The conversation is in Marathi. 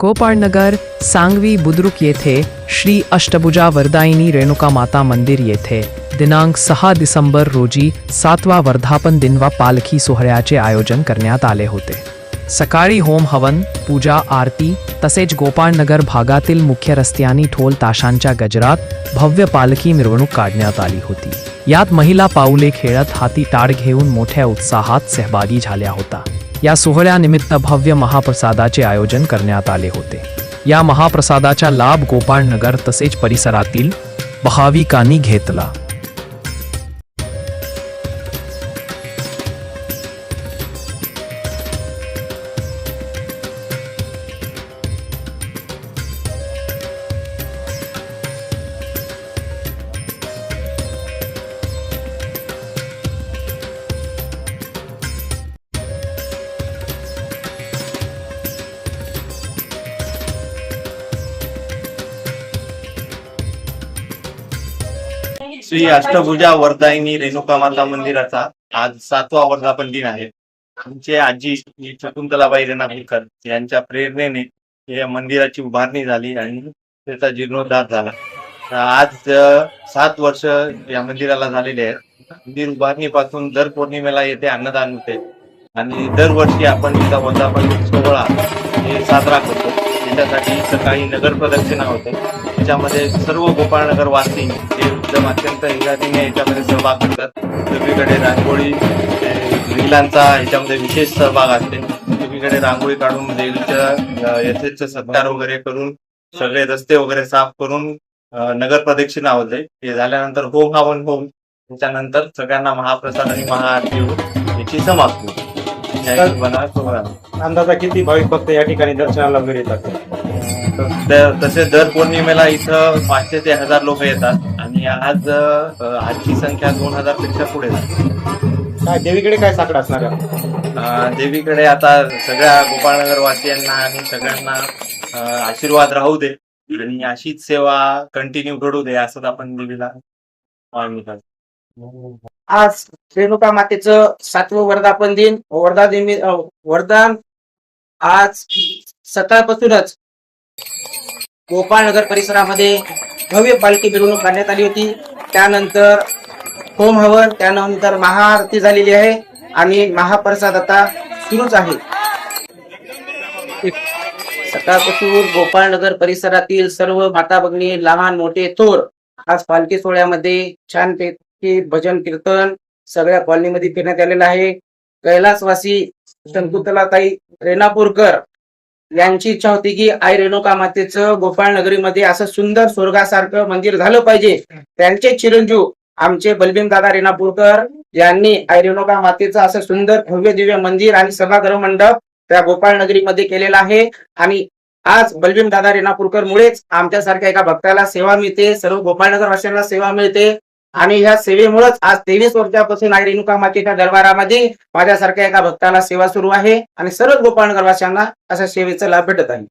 गोपाळनगर सांगवी बुद्रुक येथे श्री अष्टभुजा वरदायिनी रेणुका माता मंदिर येथे. दिनांक सहा डिसेंबर रोजी सातवा वर्धापन दिन व पालखी सोहळ्याचे आयोजन करण्यात आले होते. सकाळी होम हवन पूजा आरती तसेच गोपाळनगर भागातील मुख्य रस्त्यांनी ठोल ताशांच्या गजरात भव्य पालखी मिरवणूक काढण्यात आली होती. यात महिला पाऊले खेळत हाती टाळ घेऊन मोठ्या उत्साहात सहभागी झाल्या होता. या सोहळ्यानिमित्त भव्य महाप्रसादाचे आयोजन करण्यात आले होते. या महाप्रसादाचा लाभ गोपाळनगर तसेच परिसरातील भाविकांनी घेतला. श्री अष्टभुजा वर्धायनी रेणुका माता मंदिराचा आज सातवा वर्धापन दिन आहे. आमचे आजी शकुंतलाबाई रेणापूरकर यांच्या प्रेरणेने या मंदिराची उभारणी झाली आणि त्याचा जीर्णोद्धार झाला. आज सात वर्ष या मंदिराला झालेले आहेत. मंदिर उभारणीपासून दर पौर्णिमेला येथे अन्नदान होते. आणि दरवर्षी आपण इथं वर्धापन सोहळा हे साजरा करतो. त्याच्यासाठी सकाळी नगर प्रदक्षिणा होते. याच्यामध्ये सर्व गोपाळनगर वासी हे एकदम अत्यंत हिरातीने याच्यामध्ये सहभाग करतात सगळीकडे रांगोळी महिलांचा याच्यामध्ये विशेष सहभाग असते. सगळीकडे रांगोळी काढून म्हणजे देवीच्या यथेच सत्कार वगैरे करून सगळे रस्ते वगैरे साफ करून नगर प्रदक्षिणा होते. हे झाल्यानंतर होम हवन होम. त्याच्यानंतर सगळ्यांना महाप्रसाद आणि महाआरती होऊन याची समाप्ती अंदाजा किती भाविक भक्त या ठिकाणी दर्शनाला वगैरे येतात? तर तसे दर पौर्णिमेला इथं पाचशे ते हजार लोक येतात आणि आज आजची संख्या दोन हजारपेक्षा पुढे जाते काय देवीकडे काय साकडं असणार आहे? देवीकडे आता सगळ्या गोपाळनगर वासियांना आणि सगळ्यांना आशीर्वाद राहू दे आणि अशीच सेवा कंटिन्यू घडू दे असं आपण देवीला मागणी करतो आज रेणुका मातेचं सातवं वर्धापन दिन वर्धा दिन वरदान आज सकाळपासूनच गोपाळनगर परिसरामध्ये भव्य पालखी मिरवणूक काढण्यात आली होती. त्यानंतर होम हवन त्यानंतर महाआरती झालेली आहे आणि महाप्रसाद आता सुरूच आहे. सकाळपासून गोपाळनगर परिसरातील सर्व माता भगिनी लहान मोठे थोर आज पालखी सोहळ्यामध्ये छानपैकी भजन कीर्तन सगळ्या कॉलनीमध्ये फिरण्यात आलेलं आहे. कैलासवासी शंकुतलाताई रेणापूरकर यांची इच्छा होती की आई रेणुका मातेचं गोपाळ नगरीमध्ये असं सुंदर स्वर्गासारखं मंदिर झालं पाहिजे. त्यांचे चिरंजीव आमचे बलबीम दादा रेणापूरकर यांनी आई रेणुका मातेचं असं सुंदर भव्य दिव्य मंदिर आणि सभागृह मंडप त्या गोपाळ नगरीमध्ये केलेला आहे. आणि आज बलबीम दादा रेणापूरकर मुळेच आमच्यासारख्या एका भक्ताला सेवा मिळते. सर्व गोपाळनगर वासियांना सेवा मिळते. आणि ह्या सेवेमुळेच आज तेवीस वर्षापासून आई रेणुका मातेच्या दरबारामध्ये माझ्यासारख्या एका भक्ताला सेवा सुरू आहे आणि सर्व गोपाळनगरवासियांना अशा सेवेचा लाभ भेटत आहे.